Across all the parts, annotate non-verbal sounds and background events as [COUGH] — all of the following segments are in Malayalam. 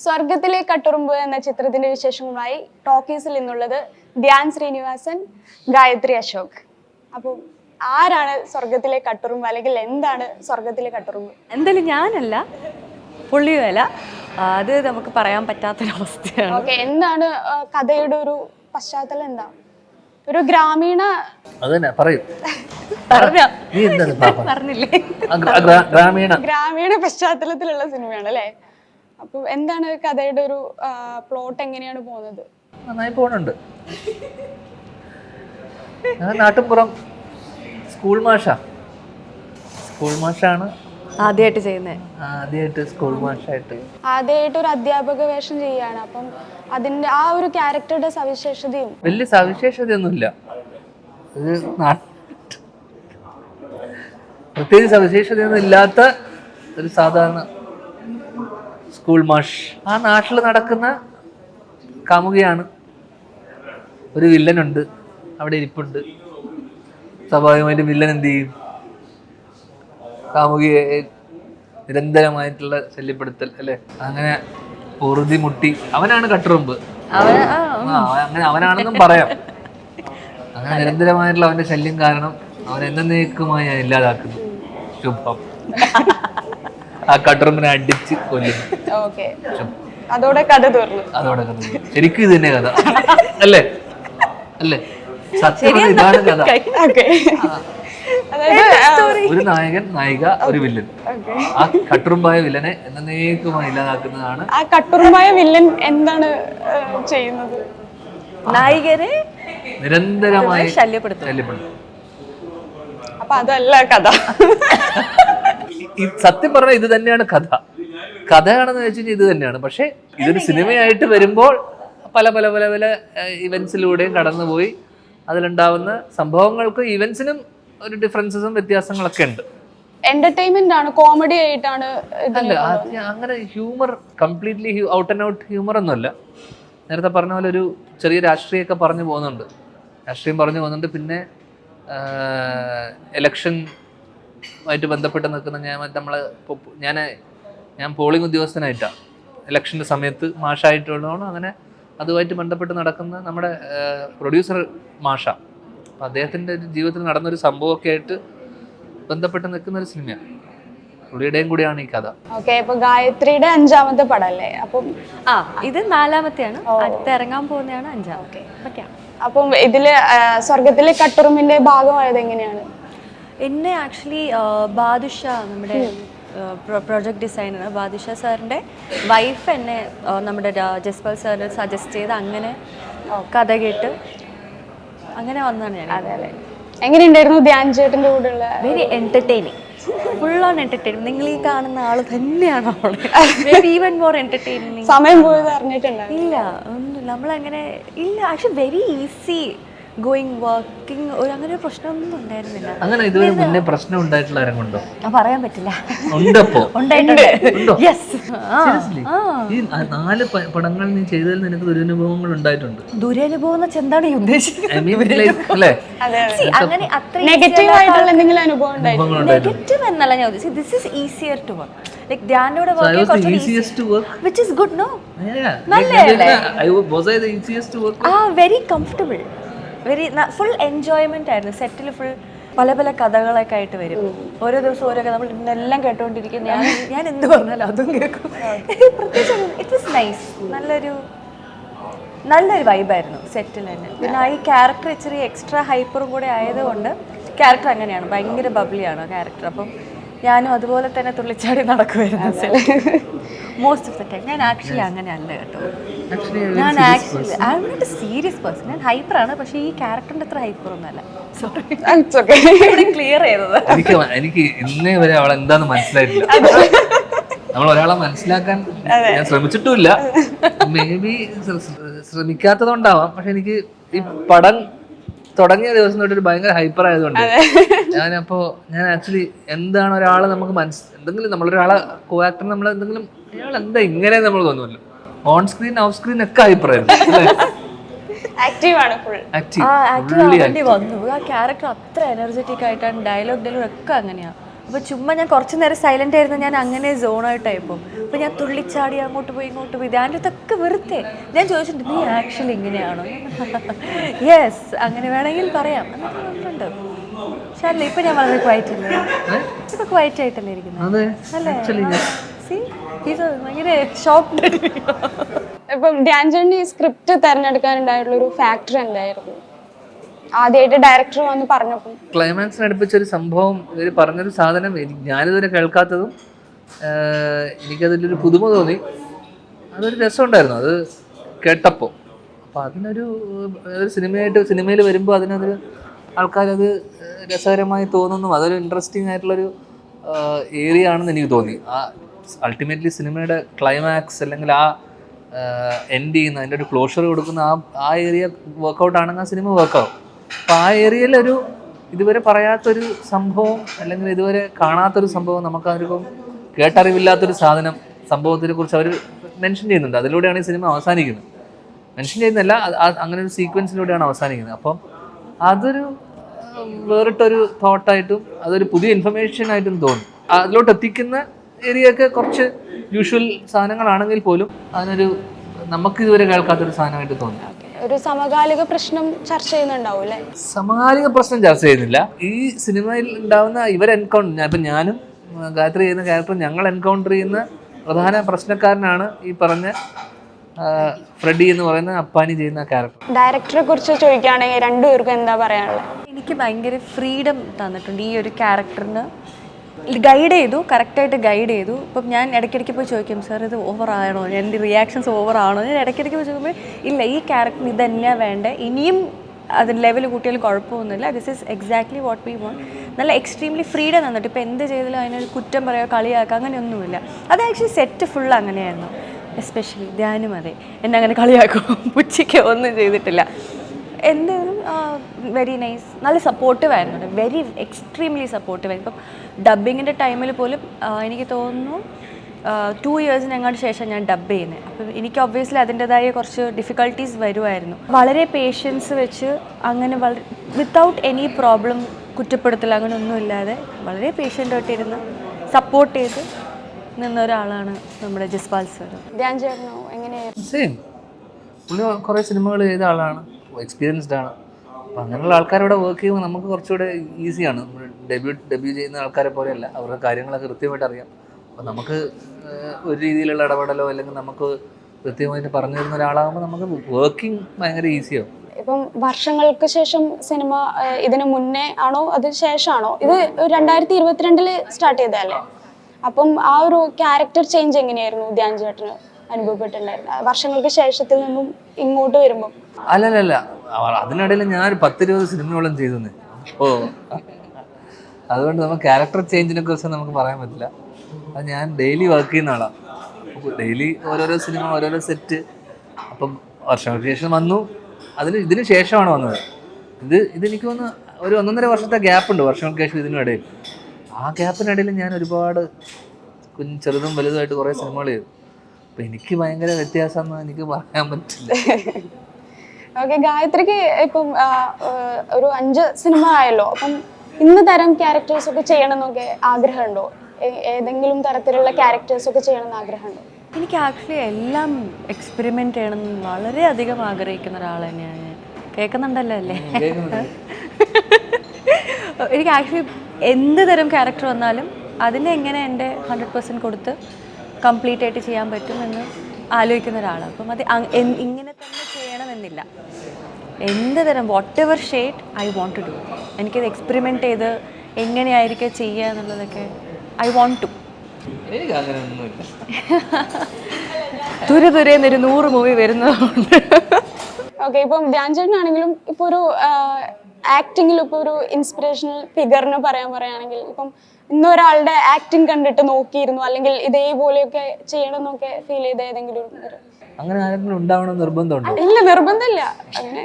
സ്വർഗത്തിലെ കട്ടുറുമ്പ് എന്ന ചിത്രത്തിന്റെ വിശേഷങ്ങളുമായി ടോക്കീസിൽ നിന്നുള്ളത് ധ്യാൻ ശ്രീനിവാസൻ ഗായത്രി അശോക്. അപ്പോൾ ആരാണ് സ്വർഗത്തിലെ കട്ടുറുമ്പ് അല്ലെങ്കിൽ എന്താണ് സ്വർഗത്തിലെ കട്ടുറുമ്പ്? എന്തായാലും ഞാനല്ല പുള്ളിയുമല്ല. അത് നമുക്ക് പറയാൻ പറ്റാത്തൊരവസ്ഥയാണ്. ഓക്കെ എന്താണ് കഥയുടെ ഒരു പശ്ചാത്തലം എന്താ? ഒരു ഗ്രാമീണ അത് തന്നെ പറയൂ [LAUGHS] പറഞ്ഞില്ലേ? ഗ്രാമീണ. ഗ്രാമീണ പശ്ചാത്തലത്തിലുള്ള സിനിമയാണ് അല്ലേ അപ്പോൾ എന്താണ് കഥയുടെ ഒരു പ്ലോട്ട് എങ്ങനെയാണ് പോകുന്നത്? നന്നായി പോണുണ്ട്. ഞാൻ നാട്ടിൻപുറം സ്കൂൾ മാഷ. സ്കൂൾ മാഷാണ്. ആദ്യമായിട്ട് ചെയ്യുന്നത് ആദ്യമായിട്ട് സ്കൂൾ മാഷായിട്ട്. ആദ്യമായിട്ട് ഒരു അധ്യാപക വേഷം ചെയ്യാണ്. അപ്പം അതിന്റെ ആ ഒരു ക്യാരക്ടറുടെ സവിശേഷതയും? വലിയ സവിശേഷതയൊന്നുമില്ല. പ്രത്യേകിച്ച് സവിശേഷതയൊന്നും ഇല്ലാത്ത ഒരു സാധാരണ സ്കൂൾ മാഷ്. ആ നാട്ടിൽ നടക്കുന്ന കാമുകയാണ്. ഒരു വില്ലനുണ്ട്. അവിടെ ഇരിപ്പുണ്ട്. സ്വാഭാവികമായിട്ട് വില്ലൻ എന്ത് ചെയ്യും? കാമുകിയെ നിരന്തരമായിട്ടുള്ള ശല്യപ്പെടുത്തൽ അല്ലെ? അങ്ങനെ പൊറുതി മുട്ടി. അവനാണ് കട്ടുറുമ്പ് അങ്ങനെ അവനാണെന്നും പറയാം. അങ്ങനെ നിരന്തരമായിട്ടുള്ള അവന്റെ ശല്യം കാരണം അവൻ എന്നേക്കുമായി ഞാൻ ഇല്ലാതാക്കുന്നു. ശുഭം. [LAUGHS] ആ കട്ടുറുമ്പിനെ അടിച്ച് കൊല്ലും. ഓക്കെ. അതോടെ കഥ തീർന്നു. അതോടെ കഥ ശരിക്കും ഇത് തന്നെ കഥ. അല്ലേ? അല്ലേ? സത്യം ഇതാണ് കഥ. ഓക്കെ അതായത് ഒരു നായകൻ നായിക ഒരു വില്ലൻ. ഓക്കെ ആ കട്ടുറുമ്പായ വില്ലനെ എന്നേക്കുമായി ഇല്ലാതാക്കുന്നതാണ് ആ കട്ടുറുമ്പായ വില്ലൻ എന്താണ് ചെയ്യുന്നത്? നായികരെ നിരന്തരമായി ശല്യപ്പെടുത്തും ശല്യപ്പെടുത്തും അപ്പൊ അതല്ല കഥ. സത്യം പറഞ്ഞാൽ ഇത് തന്നെയാണ് കഥ. കഥയാണെന്ന് വെച്ച് കഴിഞ്ഞാൽ ഇത് തന്നെയാണ്. പക്ഷേ ഇതൊരു സിനിമയായിട്ട് വരുമ്പോൾ പല പല പല പല ഇവൻസിലൂടെയും കടന്നുപോയി. അതിലുണ്ടാവുന്ന സംഭവങ്ങൾക്ക് ഇവൻസിനും ഒരു ഡിഫറൻസസും വ്യത്യാസങ്ങളൊക്കെ ഉണ്ട്. എന്റർടൈൻമെന്റ് ആണ് കോമഡി ആയിട്ടാണ് അല്ല അങ്ങനെ humour completely out and out humour ഒന്നുമല്ല. നേരത്തെ പറഞ്ഞ പോലെ ഒരു ചെറിയ രാഷ്ട്രീയമൊക്കെ പറഞ്ഞു പോകുന്നുണ്ട്. രാഷ്ട്രീയം പറഞ്ഞു പോകുന്നുണ്ട്. പിന്നെ എലക്ഷൻ ആയിട്ട് ബന്ധപ്പെട്ട് നിൽക്കുന്ന ഞാൻ നമ്മൾ ഞാൻ ഞാൻ പോളിംഗ് ഉദ്യോഗസ്ഥനായിട്ടാണ് ഇലക്ഷന്റെ സമയത്ത് മാഷായിട്ടുള്ളതാണ് അങ്ങനെ അതുമായിട്ട് ബന്ധപ്പെട്ട് നടക്കുന്ന നമ്മുടെ പ്രൊഡ്യൂസർ മാഷ. അപ്പം അദ്ദേഹത്തിന്റെ ജീവിതത്തിൽ നടന്നൊരു സംഭവമൊക്കെ ആയിട്ട് ബന്ധപ്പെട്ട് നിൽക്കുന്ന ഒരു സിനിമയാണ് പുള്ളിയുടെയും കൂടിയാണ് ഈ കഥ. ഓക്കെ ഇപ്പൊ ഗായത്രിയുടെ അഞ്ചാമത്തെ പടമല്ലേ? അപ്പം ആ ഇത് നാലാമത്തെയാണ്. അടുത്ത് ഇറങ്ങാൻ പോകുന്നതാണ് അഞ്ചാമത്തെ. അപ്പം ഇതിൽ സ്വർഗത്തിലെ കട്ടുറുമിന്റെ ഭാഗമായത് എങ്ങനെയാണ്? എന്നെ ആക്ച്വലി ബാദുഷ നമ്മുടെ പ്രൊജക്ട് ഡിസൈനർ ബാദുഷ സാറിന്റെ വൈഫ് എന്നെ നമ്മുടെ ജസ്പാൽ സാറിന് സജസ്റ്റ് ചെയ്ത് അങ്ങനെ കഥ കേട്ട് അങ്ങനെ വന്നതാണ് ഞാൻ. അതെ അതെ. എങ്ങനെയുണ്ടായിരുന്നു ധ്യാൻ ചേട്ടന്റെ കൂടെയുള്ള very entertaining full on entertaining നിങ്ങൾ ഈ കാണുന്ന ആൾ തന്നെയാണ് അവിടെ. ഈവൻ മോർ എന്റർടൈനിങ് സമയം പോയത് അറിഞ്ഞിട്ടുണ്ടായിരുന്നു ഇല്ല ഒന്നും നമ്മളങ്ങനെ ഇല്ല actually very easy going working ഒരു അങ്ങനെ ഒരു പ്രശ്നമൊന്നും ഉണ്ടായിരുന്നില്ല. അങ്ങനെ ഇതുവരെ മുന്നേ പ്രശ്നം ഉണ്ടായിട്ടുള്ള ആരും ഉണ്ടോ? ആ, പറയാൻ പറ്റില്ല. ഉണ്ടപ്പോ? ഉണ്ടായിട്ടുണ്ട്. യെസ്? ഈ നാല് പടങ്ങൾ നീ ചെയ്തതിൽ നിനക്ക് ദുരനുഭവങ്ങൾ ഉണ്ടായിട്ടുണ്ട്. ദുരനുഭവം എന്ന് വെച്ചാൽ എന്താണ് ഈ ഉദ്ദേശിക്കുന്നത്? നെഗറ്റീവ് ആയിട്ടുള്ള എന്തെങ്കിലും അനുഭവം ഉണ്ടായിരുന്നു നെഗറ്റീവ് എന്നല്ല ഞാൻ ഉദ്ദേശിച്ചത്. This is easier to work like ധ്യാനോടെ work കുറച്ച് easiest to work. Which is good no. നല്ലതല്ലേ? I was was I work easiest to ആ very comfortable very full enjoyment ആയിരുന്നു. സെറ്റിൽ ഫുൾ പല പല കഥകളൊക്കെ ആയിട്ട് വരും. ഓരോ ദിവസം ഓരോ കഥ നമ്മൾ ഇന്നെല്ലാം കേട്ടോണ്ടിരിക്കും ഞാൻ ഞാൻ എന്ത് പറഞ്ഞാലും അതും കേൾക്കും. പ്രത്യേകിച്ച് ഇറ്റ് വാസ് നൈസ് നല്ലൊരു നല്ലൊരു വൈബായിരുന്നു സെറ്റിൽ തന്നെ. പിന്നെ ഈ ക്യാരക്ടർ ഇച്ചിരി എക്സ്ട്രാ ഹൈപ്പറും കൂടെ ആയതുകൊണ്ട് ക്യാരക്ടർ അങ്ങനെയാണ്. ഭയങ്കര ബബ്ലിയാണ് ക്യാരക്ടർ അപ്പം ഞാനും അതുപോലെ തന്നെ തുള്ളിച്ചാടി നടക്കുമായിരുന്നു മോസ്റ്റ് ഓഫ് ദ ടൈം ഞാൻ ആക്ച്വലി അങ്ങനെ അല്ല കേട്ടോ. ഞാൻ actually I am not a serious person ഞാൻ ആണ് പക്ഷേ ഈ ക്യാരക്ടറിന്റെ അത്ര ഹൈപ്പർ ഒന്നല്ല സോറി okay. [LAUGHS] ക്ലിയർ ചെയ്തത്. എനിക്ക് എനിക്ക് ഇന്നേ വരെ അവൾ എന്താന്ന് മനസ്സിലായിട്ടില്ല. [LAUGHS] നമ്മൾ ഒരാളെ മനസ്സിലാക്കാൻ ഞാൻ ശ്രമിച്ചിട്ടുമില്ല. May be ശ്രമിക്കാത്തതുകൊണ്ടാവാം. പക്ഷെ എനിക്ക് ഈ പടം തുടങ്ങിയ ദിവസം തൊട്ട് ഒരു ഭയങ്കര ഹൈപ്പർ ആയതുകൊണ്ട് ഞാനപ്പോ ഞാൻ ആക്ച്വലി എന്താണ് ഒരാളെ നമുക്ക് മനസ്സ് എന്തെങ്കിലും നമ്മളൊരാളെ കോ ആക്ടർ നമ്മൾ എന്തെങ്കിലും അയാൾ എന്താ ഇങ്ങനെ നമ്മൾ തോന്നുമല്ലോ. ഓൺ സ്ക്രീൻ ഓഫ് സ്ക്രീൻ ഒക്കെ ഹൈപ്പർ ആയിരുന്നു ആക്റ്റീവ് ആണ് ഫുൾ ആക്റ്റീവ് ആ ആക്റ്റീവ് ആവേണ്ടി വന്നു. ആ ക്യാരക്ടർ അത്ര എനർജറ്റിക് ആയിട്ടാണ്. ഡയലോഗ് ഡെലിവറി ഒക്കെ അങ്ങനെയാണ് അപ്പോൾ ചുമ്മാ ഞാൻ കുറച്ച് നേരം സൈലന്റ് ആയിരുന്നു ഞാൻ അങ്ങനെ സോണായിട്ടായി പോകും അപ്പോൾ ഞാൻ തുള്ളിച്ചാടി അങ്ങോട്ട് പോയി ഇങ്ങോട്ട് പോയി. ധ്യാന്റെ അടുത്തൊക്കെ വെറുതെ. ഞാൻ ചോദിച്ചിട്ടുണ്ട് നീ ആക്ച്വലി ഇങ്ങനെയാണോ? [LAUGHS] യെസ് അങ്ങനെ വേണമെങ്കിൽ പറയാം. എന്നൊക്കെ പറഞ്ഞിട്ടുണ്ട്. പക്ഷേ അല്ല ഇപ്പം ഞാൻ വളരെ ക്വൈറ്റ് അല്ലേ? ഇപ്പം ക്വൈറ്റ് ആയിട്ടല്ലേ ഇരിക്കുന്നത് അതെ അല്ലേ? ഭയങ്കര ഷോക്ക് ഇപ്പം ധ്യാൻചന്ദ് ഈ സ്ക്രിപ്റ്റ് തിരഞ്ഞെടുക്കാനുണ്ടായിട്ടുള്ള ഒരു ഫാക്ടർ എന്തായിരുന്നു? ആദ്യമായിട്ട് ഡയറക്ടർ വന്ന് പറഞ്ഞപ്പോൾ ക്ലൈമാക്സിന് അടുപ്പിച്ച ഒരു സംഭവം ഇവർ പറഞ്ഞൊരു സാധനം ഞാനിതുവരെ കേൾക്കാത്തതും എനിക്കതിലൊരു പുതുമ തോന്നി. അതൊരു രസമുണ്ടായിരുന്നു അത് കേട്ടപ്പോൾ അപ്പോൾ അതിനൊരു ഒരു സിനിമയായിട്ട് സിനിമയിൽ വരുമ്പോൾ അതിനൊരു ആൾക്കാരത് രസകരമായി തോന്നുന്നു. അതൊരു ഇൻട്രസ്റ്റിംഗ് ആയിട്ടുള്ളൊരു ഏരിയ ആണെന്ന് എനിക്ക് തോന്നി. ആ അൾട്ടിമേറ്റ്ലി സിനിമയുടെ ക്ലൈമാക്സ് അല്ലെങ്കിൽ ആ എൻഡ് ചെയ്യുന്ന അതിന്റെ ഒരു ക്ലോഷർ കൊടുക്കുന്ന ആ ആ ഏരിയ വർക്കൗട്ട് ആണെങ്കിൽ ആ സിനിമ വർക്കാവും അപ്പോൾ ആ ഏരിയയിലൊരു ഇതുവരെ പറയാത്തൊരു സംഭവം അല്ലെങ്കിൽ ഇതുവരെ കാണാത്തൊരു സംഭവം നമുക്ക് അതിപ്പം കേട്ടറിവില്ലാത്തൊരു സാധനം സംഭവത്തിനെ കുറിച്ച് അവർ മെൻഷൻ ചെയ്യുന്നുണ്ട്. അതിലൂടെയാണ് ഈ സിനിമ അവസാനിക്കുന്നത്. മെൻഷൻ ചെയ്യുന്നില്ല അങ്ങനെ ഒരു സീക്വൻസിലൂടെയാണ് അവസാനിക്കുന്നത്. അപ്പം അതൊരു വേറിട്ടൊരു തോട്ടായിട്ടും അതൊരു പുതിയ ഇൻഫർമേഷൻ ആയിട്ടും തോന്നും. അതിലോട്ട് എത്തിക്കുന്ന ഏരിയയൊക്കെ കുറച്ച് യൂഷ്വൽ സാധനങ്ങളാണെങ്കിൽ പോലും അതിനൊരു നമുക്ക് ഇതുവരെ കേൾക്കാത്തൊരു സാധനമായിട്ട് തോന്നി. ഒരു സമകാലിക പ്രശ്നം ചർച്ച ചെയ്യുന്നുണ്ടാവും അല്ലേ? സമകാലിക പ്രശ്നം ചർച്ച ചെയ്യുന്നില്ല. ഈ സിനിമയിൽ ഉണ്ടാവുന്ന ഇവർ എൻകൗണ്ടർ ഇപ്പം ഞാനും ഗായത്രി ചെയ്യുന്ന ക്യാരക്ടർ ഞങ്ങൾ എൻകൗണ്ടർ ചെയ്യുന്ന പ്രധാന പ്രശ്നക്കാരനാണ് ഈ പറഞ്ഞ ഫ്രെഡി എന്ന് പറയുന്ന അപ്പാനി ചെയ്യുന്ന ക്യാരക്ടർ. ഡയറക്ടറെ കുറിച്ച് ചോദിക്കുകയാണെങ്കിൽ രണ്ടുപേർക്കും എന്താ പറയാനുള്ളത്? എനിക്ക് ഭയങ്കര ഫ്രീഡം തന്നിട്ടുണ്ട് ഈ ഒരു ക്യാരക്ടറിന്. ഗൈഡ് ചെയ്തു കറക്റ്റായിട്ട് ഗൈഡ് ചെയ്തു. ഇപ്പം ഞാൻ ഇടയ്ക്കിടയ്ക്ക് പോയി ചോദിക്കും സാർ ഇത് ഓവർ ആണോ? എന്റെ റിയാക്ഷൻസ് ഓവർ ആണോ? ഞാൻ ഇടയ്ക്കിടയ്ക്ക് പോയി ചോദിക്കുമ്പോൾ ഇല്ല ഈ ക്യാരക്ടർ ഇത് തന്നെയാണ് വേണ്ടത് ഇനിയും അത് ലെവൽ കൂട്ടിയാൽ കുഴപ്പമൊന്നുമില്ല. This is exactly what we want നല്ല എക്സ്ട്രീംലി ഫ്രീഡം തന്നിട്ട് ഇപ്പോൾ എന്ത് ചെയ്താലും അതിനൊരു കുറ്റം പറയുക കളിയാക്കുക അങ്ങനെയൊന്നുമില്ല. അത് ആക്ച്വലി സെറ്റ് ഫുൾ അങ്ങനെയായിരുന്നു. എസ്പെഷ്യലി ധ്യാനും അതെ. എന്നെ അങ്ങനെ കളിയാക്കും [LAUGHS] ഉച്ചയ്ക്ക് ഒന്നും ചെയ്തിട്ടില്ല. എന്തായാലും വെരി നൈസ് നല്ല സപ്പോർട്ടീവ് ആയിരുന്നു വെരി എക്സ്ട്രീംലി സപ്പോർട്ടീവ് ആയിരുന്നു. ഇപ്പം ഡബിങ്ങിന്റെ ടൈമിൽ പോലും എനിക്ക് തോന്നുന്നു ടു ഇയേഴ്സിന് ഞങ്ങളുടെ ശേഷം ഞാൻ ഡബ് ചെയ്യുന്നത് അപ്പം എനിക്ക് ഒബ്വിയസ്ലി അതിന്റെതായ കുറച്ച് ഡിഫിക്കൽട്ടീസ് വരുമായിരുന്നു വളരെ പേഷ്യൻസ് വെച്ച് അങ്ങനെ വളരെ വിത്തൗട്ട് എനി പ്രോബ്ലം കുറ്റപ്പെടുത്തൽ അങ്ങനെ ഒന്നുമില്ലാതെ വളരെ പേഷ്യന്റായിട്ടിരുന്ന് സപ്പോർട്ട് ചെയ്ത് നിന്ന ഒരാളാണ് നമ്മുടെ ജസ്പാൽ സർ ധ്യാൻ ചേട്ടനോ എങ്ങനെയായിരുന്നു? സെയിം പുള്ളി കുറേ സിനിമകൾ ചെയ്ത ആളാണ്. എക്സ്പീരിയൻസ്ഡ് ആണ്. അപ്പം അങ്ങനെയുള്ള ആൾക്കാരോടെ വർക്ക് ചെയ്യുമ്പോൾ നമുക്ക് കുറച്ചുകൂടെ ഈസിയാണ് ഡെബ്യൂ ഡെബ്യൂ ചെയ്യുന്ന ആൾക്കാരെ പോലെയല്ല. അവരുടെ കാര്യങ്ങളൊക്കെ കൃത്യമായിട്ട് അറിയാം. അപ്പം നമുക്ക് ഒരു രീതിയിലുള്ള ഇടപെടലോ അല്ലെങ്കിൽ നമുക്ക് കൃത്യമായിട്ട് പറഞ്ഞു തരുന്ന ഒരാളാകുമ്പോൾ നമുക്ക് വർക്കിംഗ് ഭയങ്കര ഈസിയാവും ഇപ്പം വർഷങ്ങൾക്ക് ശേഷം സിനിമ ഇതിന് മുന്നേ ആണോ അതിന് ശേഷമാണോ ഇത് രണ്ടായിരത്തി ഇരുപത്തിരണ്ടിൽ സ്റ്റാർട്ട് ചെയ്തതല്ലേ അപ്പം ആ ഒരു ക്യാരക്ടർ ചേഞ്ച് എങ്ങനെയായിരുന്നു ധ്യാൻ ചേട്ടന്? അനുഭവപ്പെട്ടിട്ടുണ്ടായിരുന്നത് വർഷങ്ങൾക്ക് ശേഷത്തിൽ നിന്നും ഇങ്ങോട്ട് വരുമ്പോൾ അല്ലല്ല അതിനിടയിൽ ഞാൻ പത്ത് ഇരുപത് സിനിമയോളം ചെയ്തു ഓ. അതുകൊണ്ട് നമുക്ക് ക്യാരക്ടർ ചേഞ്ചിനെ കുറിച്ച് നമുക്ക് പറയാൻ പറ്റില്ല. അത് ഞാൻ ഡെയിലി വർക്ക് ചെയ്യുന്ന ആളാണ് ഡെയിലി ഓരോരോ സിനിമ ഓരോരോ സെറ്റ് അപ്പം വർഷങ്ങൾക്ക് ശേഷം വന്നു. അതിന് ഇതിന് ശേഷമാണ് വന്നത്. ഇത് ഇതെനിക്ക് വന്ന് ഒരു ഒന്നൊന്നര വർഷത്തെ ഗ്യാപ്പ് ഉണ്ട് വർഷങ്ങൾക്ക് ശേഷം ഇതിനിടയിൽ ആ ഗ്യാപ്പിനിടയിൽ ഞാൻ ഒരുപാട് കുഞ്ഞ് ചെറുതും വലുതുമായിട്ട് കുറേ സിനിമകൾ ചെയ്തു. അപ്പം എനിക്ക് ഭയങ്കര വ്യത്യാസമൊന്നും എനിക്ക് പറയാൻ പറ്റില്ല. [LAUGHS] ഓക്കെ ഗായത്രിക്ക് ഇപ്പം ഒരു അഞ്ച് സിനിമ ആയല്ലോ അപ്പം ഇന്ന് തരം ക്യാരക്ടേഴ്സ് ഒക്കെ ചെയ്യണമെന്നൊക്കെ ആഗ്രഹമുണ്ടോ? ഏതെങ്കിലും തരത്തിലുള്ള ക്യാരക്ടേഴ്സ് ഒക്കെ ചെയ്യണമെന്ന് ആഗ്രഹമുണ്ടോ? എനിക്ക് ആക്ച്വലി എല്ലാം എക്സ്പെരിമെന്റ് ചെയ്യണം എന്ന് വളരെയധികം ആഗ്രഹിക്കുന്ന ഒരാൾ തന്നെയാണ് ഞാൻ. കേൾക്കുന്നുണ്ടല്ലോ അല്ലേ? [LAUGHS] എനിക്ക് ആക്ച്വലി എന്ത് തരം ക്യാരക്ടർ വന്നാലും അതിനെ എങ്ങനെ എന്റെ ഹൺഡ്രഡ് പെർസെന്റ് കൊടുത്ത് കംപ്ലീറ്റ് ആയിട്ട് ചെയ്യാൻ പറ്റും എന്ന് ആലോചിക്കുന്ന ഒരാളാണ്. അപ്പം അത് ഇങ്ങനെ തന്നെ ചെയ്യണമെന്നില്ല. എന്ത് തരം whatever shade I want to do എനിക്കത് എക്സ്പെരിമെന്റ് ചെയ്ത് എങ്ങനെയായിരിക്കും ചെയ്യുക എന്നുള്ളതൊക്കെ ഐ വോണ്ട് ടു ദുരെ ദുരെ എന്നൊരു നൂറ് മൂവി വരുന്നതുകൊണ്ട്. ഓക്കെ ഇപ്പം ധ്യാൻ ഇപ്പോൾ ഇപ്പൊ ഒരു ആക്ടിങ്ങിൽ ഇപ്പോൾ ഒരു ഇൻസ്പിറേഷണൽ ഫിഗറിന് പറയാൻ പറയുകയാണെങ്കിൽ ഇപ്പം ഇന്നൊരാളുടെ ആക്ടിങ് കണ്ടിട്ട് നോക്കിയിരുന്നു അല്ലെങ്കിൽ ഇതേപോലെയൊക്കെ ചെയ്യണം എന്നൊക്കെ ഫീൽ ചെയ്ത ഏതെങ്കിലും ഒരു- അങ്ങനെ ആരെങ്കിലും ഉണ്ടാവണം നിർബന്ധമുണ്ടോ? ഇല്ല നിർബന്ധമില്ല. അങ്ങനെ.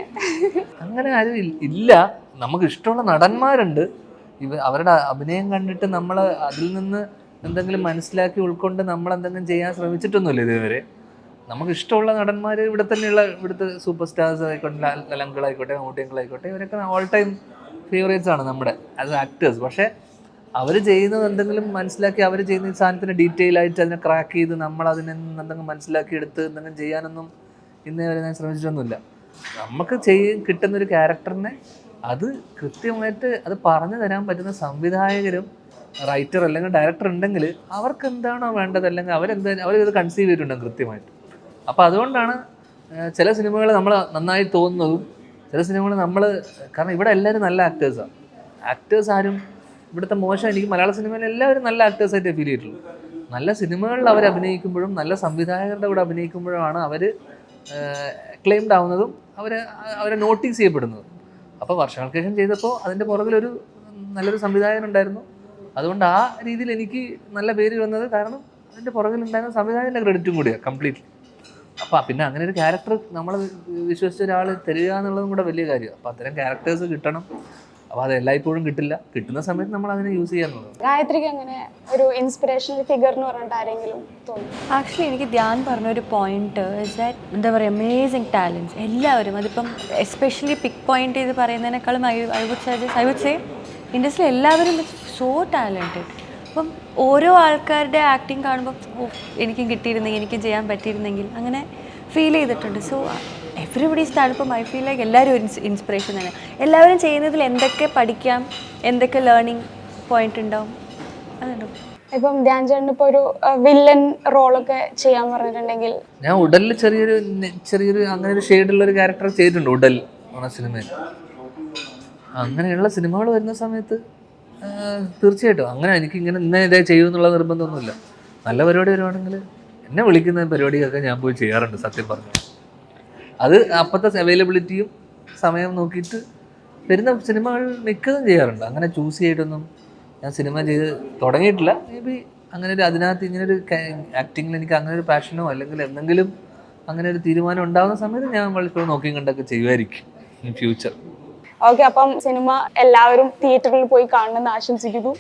അങ്ങനെ ആരും ഇല്ല. നമുക്ക് ഇഷ്ടമുള്ള നടന്മാരുണ്ട്. ഇവ അവരുടെ അഭിനയം കണ്ടിട്ട് നമ്മൾ അതിൽ നിന്ന് എന്തെങ്കിലും മനസ്സിലാക്കി ഉൾക്കൊണ്ട് നമ്മൾ എന്തെങ്കിലും ചെയ്യാൻ ശ്രമിച്ചിട്ടൊന്നുമില്ല ഇതുവരെ. നമുക്ക് ഇഷ്ടമുള്ള നടന്മാർ ഇവിടെ തന്നെയുള്ള ഇവിടുത്തെ സൂപ്പർ സ്റ്റാർസ് ആയിക്കോട്ടെ ലലങ്കളായിക്കോട്ടെ ആയിക്കോട്ടെ ഇവരൊക്കെ ഓൾ ടൈം ഫേവറേറ്റ്സ് ആണ് നമ്മുടെ ആസ് ആക്ടേഴ്സ് പക്ഷേ അവർ ചെയ്യുന്നത് എന്തെങ്കിലും മനസ്സിലാക്കി അവർ ചെയ്യുന്ന ഈ സാധനത്തിന് ഡീറ്റെയിൽ ആയിട്ട് അതിനെ ക്രാക്ക് ചെയ്ത് നമ്മൾ അതിനെ എന്തെങ്കിലും മനസ്സിലാക്കി എടുത്ത് എന്തെങ്കിലും ചെയ്യാനൊന്നും ഇന്നേ വരെ ഞാൻ ശ്രമിച്ചിട്ടൊന്നുമില്ല. നമുക്ക് ചെയ്യ കിട്ടുന്ന ഒരു ക്യാരക്ടറിനെ അത് കൃത്യമായിട്ട് അത് പറഞ്ഞു തരാൻ പറ്റുന്ന സംവിധായകരും റൈറ്റർ അല്ലെങ്കിൽ ഡയറക്ടർ ഉണ്ടെങ്കിൽ അവർക്ക് എന്താണോ വേണ്ടത് അല്ലെങ്കിൽ അവരെന്താ ഇത് കൺസീവ് ചെയ്തിട്ടുണ്ടാകും കൃത്യമായിട്ട്. അപ്പോൾ അതുകൊണ്ടാണ് ചില സിനിമകൾ നമ്മൾ നന്നായി തോന്നുന്നതും ചില സിനിമകൾ നമ്മൾ കാരണം ഇവിടെ എല്ലാവരും നല്ല ആക്ടേഴ്സാണ് ആക്ടേഴ്സ് ആരും ഇവിടുത്തെ മോശം എനിക്ക് മലയാള സിനിമയിൽ എല്ലാവരും നല്ല ആക്ടേഴ്സായിട്ട് ഫീൽ ചെയ്തിട്ടുള്ളൂ. നല്ല സിനിമകളിൽ അവർ അഭിനയിക്കുമ്പോഴും നല്ല സംവിധായകരുടെ കൂടെ അഭിനയിക്കുമ്പോഴുമാണ് അവർ ക്ലെയിംഡ് ആവുന്നതും അവർ അവരെ നോട്ടീസ് ചെയ്യപ്പെടുന്നതും. അപ്പോൾ വർഷങ്ങൾക്ക് ശേഷം ചെയ്തപ്പോൾ അതിന്റെ പുറകിലൊരു നല്ലൊരു സംവിധായകൻ ഉണ്ടായിരുന്നു. അതുകൊണ്ട് ആ രീതിയിൽ എനിക്ക് നല്ല പേര് വന്നത് കാരണം അതിന്റെ പുറകിലുണ്ടായിരുന്ന സംവിധായകന്റെ ക്രെഡിറ്റും കൂടിയാണ് കംപ്ലീറ്റ്ലി അപ്പോൾ പിന്നെ അങ്ങനെ ഒരു ക്യാരക്ടർ നമ്മൾ വിശ്വസിച്ച ഒരാൾ തരിക എന്നുള്ളതും കൂടെ വലിയ കാര്യമാണ് അപ്പോൾ അത്തരം ക്യാരക്ടേഴ്സ് കിട്ടണം. അപ്പോൾ അത് എല്ലായ്പ്പോഴും കിട്ടില്ല. കിട്ടുന്ന സമയത്ത് നമ്മൾ അതിനെ യൂസ് ചെയ്യാന്നുള്ളത് ഗായത്രിക്ക് അങ്ങനെ ഒരു ഇൻസ്പിറേഷണൽ ഫിഗർ എന്ന് പറഞ്ഞിട്ട് ആരെങ്കിലും തോന്നുന്നു ആക്ച്വലി എനിക്ക് ധ്യാൻ പറഞ്ഞൊരു പോയിന്റ് എന്താ പറയുക അമേസിങ് ടാലൻസ് എല്ലാവരും അതിപ്പം എസ്പെഷ്യലി പിക്ക് പോയിന്റ് ചെയ്ത് പറയുന്നതിനേക്കാളും I I would suggest I would say ഇൻഡസ്ട്രിയിൽ എല്ലാവരും സോ ടാലന്റഡ് അപ്പം ഓരോ ആൾക്കാരുടെ ആക്ടിങ് കാണുമ്പോൾ എനിക്കും കിട്ടിയിരുന്നെങ്കിൽ എനിക്കും ചെയ്യാൻ പറ്റിയിരുന്നെങ്കിൽ അങ്ങനെ ഫീൽ ചെയ്തിട്ടുണ്ട്. സോ എവറിബഡി സ്റ്റാർട്ട് ഇപ്പം ഐ ഫീൽ ലൈക്ക് എല്ലാവരും ഒരു ഇൻസ്പിറേഷൻ തന്നെ. എല്ലാവരും ചെയ്യുന്നതിൽ എന്തൊക്കെ പഠിക്കാം? എന്തൊക്കെ ലേണിംഗ് പോയിന്റ് ഉണ്ടാവും? അതുണ്ടോ ഇപ്പം ധ്യാൻ ചേട്ടൻ ഇപ്പോൾ ഒരു വില്ലൻ റോളൊക്കെ ചെയ്യാൻ പറഞ്ഞിട്ടുണ്ടെങ്കിൽ ഞാൻ ഉടലിൽ ചെറിയൊരു ചെറിയൊരു അങ്ങനെ ഒരു ഷെയ്ഡുള്ള ഒരു ക്യാരക്ടർ ചെയ്തിട്ടുണ്ട് ഉടൽ ആ സിനിമയിൽ. അങ്ങനെയുള്ള സിനിമകൾ വരുന്ന സമയത്ത് തീർച്ചയായിട്ടും അങ്ങനെ എനിക്ക് ഇങ്ങനെ ഇന്ന ഇതേ ചെയ്യൂ എന്നുള്ള നിർബന്ധമൊന്നുമില്ല. നല്ല പരിപാടി വരുവാണെങ്കിൽ എന്നെ വിളിക്കുന്ന പരിപാടിയൊക്കെ ഞാൻ പോയി ചെയ്യാറുണ്ട് സത്യം പറഞ്ഞു. അത് അപ്പോഴത്തെ അവൈലബിലിറ്റിയും സമയം നോക്കിയിട്ട് വരുന്ന സിനിമകൾ മിക്കതും ചെയ്യാറുണ്ട്. അങ്ങനെ ചൂസ് ചെയ്തിട്ടൊന്നും ഞാൻ സിനിമ ചെയ്ത് തുടങ്ങിയിട്ടില്ല. മേ ബി അങ്ങനെ ഒരു അതിനകത്ത് ഇങ്ങനെ ഒരു ആക്ടിങ്ങിൽ എനിക്ക് അങ്ങനെ ഒരു പാഷനോ അല്ലെങ്കിൽ എന്തെങ്കിലും അങ്ങനെ ഒരു തീരുമാനം ഉണ്ടാകുന്ന സമയത്ത് ഞാൻ പലപ്പോഴും നോക്കിയും കണ്ടൊക്കെ ചെയ്യുമായിരിക്കും ഇൻ ഫ്യൂച്ചർ ഓക്കെ അപ്പം സിനിമ എല്ലാവരും തിയേറ്ററിൽ പോയി കാണണമെന്ന് ആശംസിക്കുന്നു.